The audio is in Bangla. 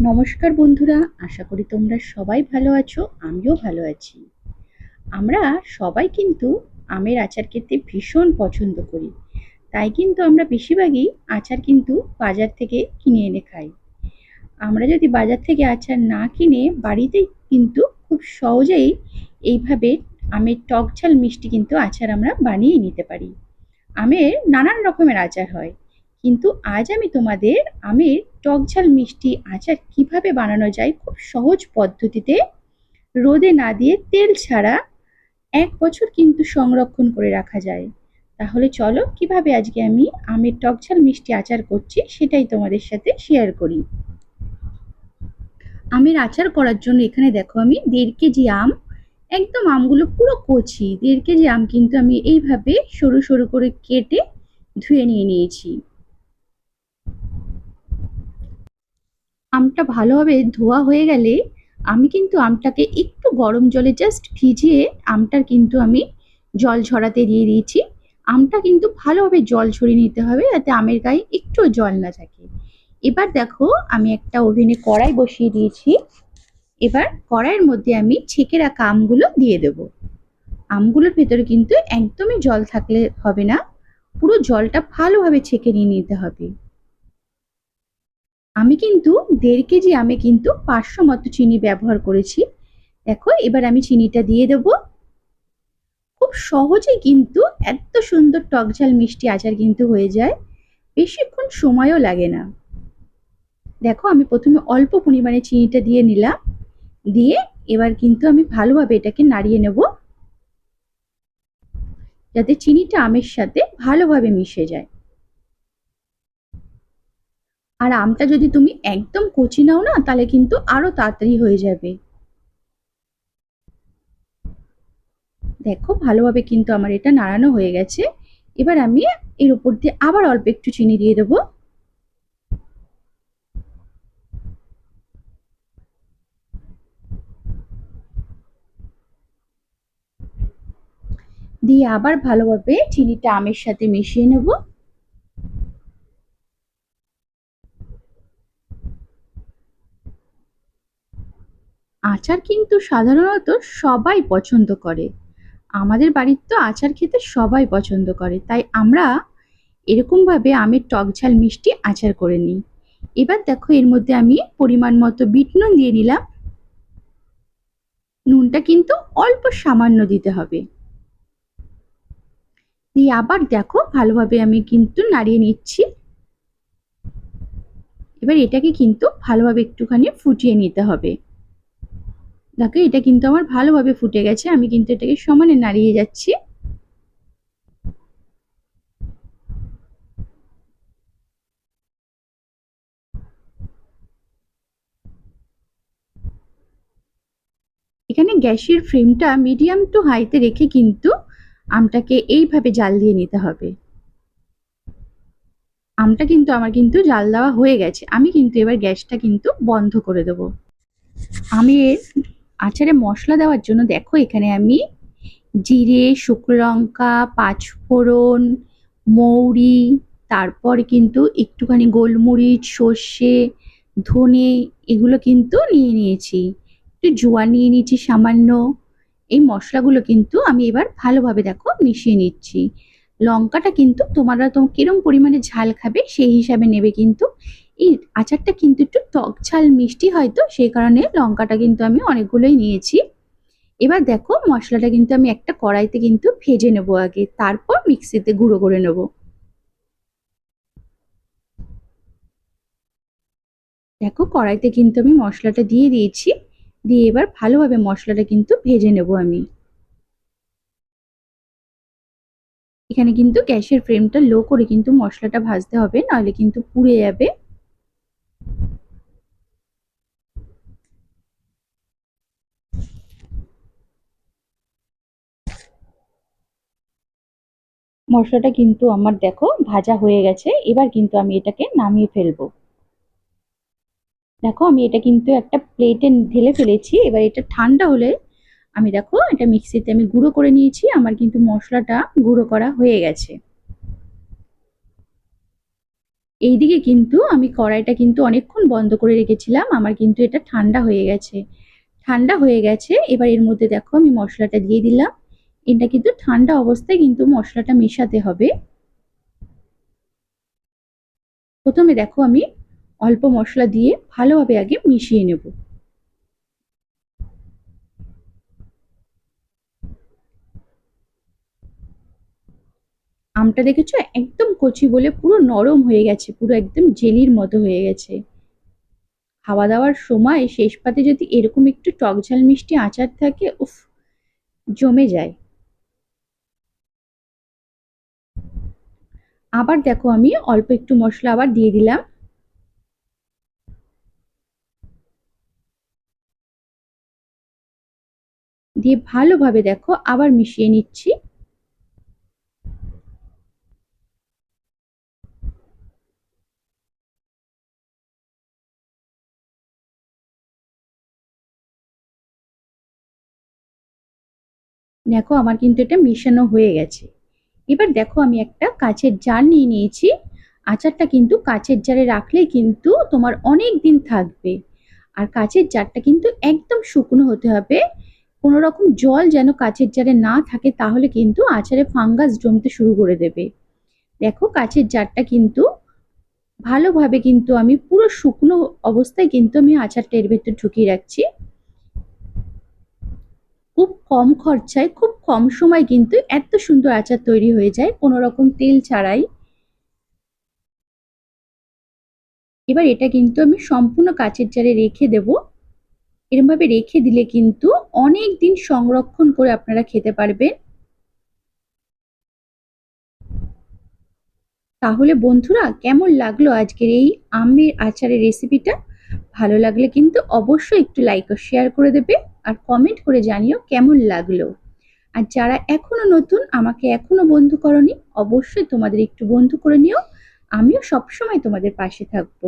নমস্কার বন্ধুরা, আশা করি তোমরা সবাই ভালো আছো, আমিও ভালো আছি। আমরা সবাই কিন্তু আমের আচার খেতে ভীষণ পছন্দ করি। তাই কিন্তু আমরা বেশিরভাগই আচার কিন্তু বাজার থেকে কিনে এনে খাই। আমরা যদি বাজার থেকে আচার না কিনে বাড়িতেই কিন্তু খুব সহজেই এইভাবে আমের টক ঝাল মিষ্টি কিন্তু আচার আমরা বানিয়ে নিতে পারি। আমের নানান রকমের আচার হয়। কিন্তু আজ আমি তোমাদের আমের টকঝাল মিষ্টি আচার কীভাবে বানানো যায় খুব সহজ পদ্ধতিতে রোদে না দিয়ে তেল ছাড়া এক বছর কিন্তু সংরক্ষণ করে রাখা যায়। তাহলে চলো কীভাবে আজকে আমি আমের টকঝাল মিষ্টি আচার করছি সেটাই তোমাদের সাথে শেয়ার করি। আমের আচার করার জন্য এখানে দেখো আমি দেড় কেজি আম, একদম আমগুলো পুরো কচি। দেড় কেজি আম কিন্তু আমি এইভাবে সরু সরু করে কেটে ধুয়ে নিয়ে নিয়েছি। আমটা ভালোভাবে ধোয়া হয়ে গেলে আমি কিন্তু আমটাকে একটু গরম জলে জাস্ট ভিজিয়ে আমটার কিন্তু আমি জল ঝরাতে দিয়ে দিয়েছি। আমটা কিন্তু ভালোভাবে জল ছড়িয়ে নিতে হবে যাতে আমের গায়ে একটু জল না থাকে। এবার দেখো আমি একটা ওভেনে কড়াই বসিয়ে দিয়েছি। এবার কড়াইয়ের মধ্যে আমি ছেঁকে রাখা আমগুলো দিয়ে দেব। আমগুলোর ভেতরে কিন্তু একদমই জল থাকলে হবে না। পুরো জলটা ভালোভাবে ছেঁকে নিয়ে নিতে হবে। আমি কিন্তু দেড় কেজি আমি কিন্তু পাঁচশো মতো চিনি ব্যবহার করেছি। দেখো, এবার আমি চিনিটা দিয়ে দেব। খুব সহজেই কিন্তু এত সুন্দর টকঝাল মিষ্টি আচার কিন্তু হয়ে যায়। বেশিক্ষণ সময়ও লাগে না। দেখো, আমি প্রথমে অল্প পরিমাণে চিনিটা দিয়ে নিলাম। দিয়ে এবার কিন্তু আমি ভালোভাবে এটাকে নাড়িয়ে নেব। যাতে চিনিটা আমের সাথে ভালোভাবে মিশে যায়। আর আমটা যদি তুমি একদম কচি নাও না, তাহলে কিন্তু আরও তাড়াতাড়ি হয়ে যাবে। দেখো, ভালোভাবে কিন্তু আমার এটা নাড়ানো হয়ে গেছে। এবার আমি এর উপর দিয়ে আবার অল্প একটু চিনি দিয়ে দেবো। দিয়ে আবার ভালোভাবে চিনিটা আমের সাথে মিশিয়ে নেব। আচার কিন্তু সাধারণত সবাই পছন্দ করে। আমাদের বাড়ির তো আচার খেতে সবাই পছন্দ করে, তাই আমরা এরকমভাবে আমের টক ঝাল মিষ্টি আচার করে নিই। এবার দেখো এর মধ্যে আমি পরিমাণ মতো বিট নুন দিয়ে নিলাম নুনটা কিন্তু অল্প সামান্য দিতে হবে। দিয়ে আবার দেখো ভালোভাবে আমি কিন্তু নাড়িয়ে নিচ্ছি। এবার এটাকে কিন্তু ভালোভাবে একটুখানি ফুটিয়ে নিতে হবে। দেখো, এটা কিন্তু আমার ভালোভাবে ফুটে গেছে, আমি কিন্তু এটাকে সমানে নাড়িয়ে যাচ্ছি। এখানে গ্যাসের ফ্লেমটা মিডিয়াম টু হাইতে রেখে কিন্তু আমটাকে এইভাবে জাল দিয়ে নিতে হবে। আমটা কিন্তু আমার কিন্তু জাল দেওয়া হয়ে গেছে, আমি কিন্তু এবার গ্যাসটা কিন্তু বন্ধ করে দেবো। আমের আচারে মশলা দেওয়ার জন্য দেখো এখানে আমি জিরে, শুকনো লঙ্কা, পাঁচফোড়ন, মৌরি, তারপর কিন্তু একটুখানি গোলমরিচ, সর্ষে, ধনে এগুলো কিন্তু নিয়ে নিয়েছি। একটু জোয়া নিয়ে নিয়েছি সামান্য। এই মশলাগুলো কিন্তু আমি এবার ভালোভাবে দেখো মিশিয়ে নিচ্ছি। লঙ্কাটা কিন্তু তোমরা তো কিরম পরিমাণে ঝাল খাবে সেই হিসাবে নেবে কিন্তু। এই আচারটা কিন্তু একটু টক ঝাল মিষ্টি হয়তো, সেই কারণে লঙ্কাটা কিন্তু আমি অনেকগুলোই নিয়েছি। এবার দেখো মশলাটা কিন্তু আমি একটা কড়াইতে কিন্তু ভেজে নেব আগে, তারপর মিক্সিতে গুঁড়ো করে নেব। দেখো কড়াইতে কিন্তু আমি মশলাটা দিয়ে দিয়েছি, দিয়ে এবার ভালোভাবে মশলাটা কিন্তু ভেজে নেব আমি। এখানে কিন্তু গ্যাসের ফ্লেমটা লো করে কিন্তু মশলাটা ভাজতে হবে, নাহলে কিন্তু পুড়ে যাবে। মশলাটা কিন্তু আমার দেখো ভাজা হয়ে গেছে, এবার কিন্তু আমি এটাকে নামিয়ে ফেলব। দেখো আমি এটা কিন্তু একটা প্লেটে ঢেলে ফেলেছি, এবার এটা ঠান্ডা হলে আমি দেখো এটা মিক্সিতে আমি গুঁড়ো করে নিয়েছি, আমার কিন্তু মশলাটা গুঁড়ো করা হয়ে গেছে। এইদিকে কিন্তু আমি কড়াইটা কিন্তু অনেকক্ষণ বন্ধ করে রেখেছিলাম, আমার কিন্তু এটা ঠান্ডা হয়ে গেছে। ঠান্ডা হয়ে গেছে, এবার এর মধ্যে দেখো আমি মশলাটা দিয়ে দিলাম। এটা কিন্তু ঠান্ডা অবস্থায় কিন্তু মশলাটা মেশাতে হবে। প্রথমে দেখো আমি অল্প মশলা দিয়ে ভালোভাবে আগে মিশিয়ে নেব। আমটা দেখেছ? একদম কচি বলে পুরো নরম হয়ে গেছে, পুরো একদম জেলির মতো হয়ে গেছে। খাওয়া দাওয়ার সময় শেষ পাতে যদি এরকম একটু টক ঝাল মিষ্টি আচার থাকে, উফ, জমে যায়। আবার দেখো আমি অল্প একটু মশলা আবার দিয়ে দিলাম। দিয়ে ভালোভাবে দেখো আবার মিশিয়ে নিচ্ছি। দেখো আমার কিন্তু এটা মেশানো হয়ে গেছে। এবার দেখো আমি একটা কাচের জার নিয়ে নিয়েছি। আচারটা কিন্তু কাচের জারে রাখলে কিন্তু তোমার অনেক দিন থাকবে। আর কাচের জারটা কিন্তু একদম শুকনো হতে হবে। কোনো রকম জল যেন কাচের জারে না থাকে তাহলে কিন্তু আচারে ফাঙ্গাস জমতে শুরু করে দেবে। দেখো কাচের জারটা কিন্তু ভালোভাবে কিন্তু আমি পুরো শুকনো অবস্থায় কিন্তু আমি আচারটা এর ভেতর ঢুকিয়ে রাখছি। খুব কম খরচায়, খুব কম সময় কিন্তু এত সুন্দর আচার তৈরি হয়ে যায়, কোনো রকম তেল ছাড়াই। এবার এটা কিন্তু আমি সম্পূর্ণ কাচের জারে রেখে দেব। এরমভাবে রেখে দিলে কিন্তু অনেক দিন সংরক্ষণ করে আপনারা খেতে পারবেন। তাহলে বন্ধুরা, কেমন লাগল আজকের এই আমের আচারের রেসিপিটা ভালো লাগলে কিন্তু অবশ্যই একটু লাইক ও শেয়ার করে দেবে আর কমেন্ট করে জানিও কেমন লাগল। আর যারা এখনও নতুন, আমাকে এখনও বন্ধু করনি, অবশ্যই তোমাদের একটু বন্ধু করে নিও। আমিও সবসময় তোমাদের পাশে থাকব।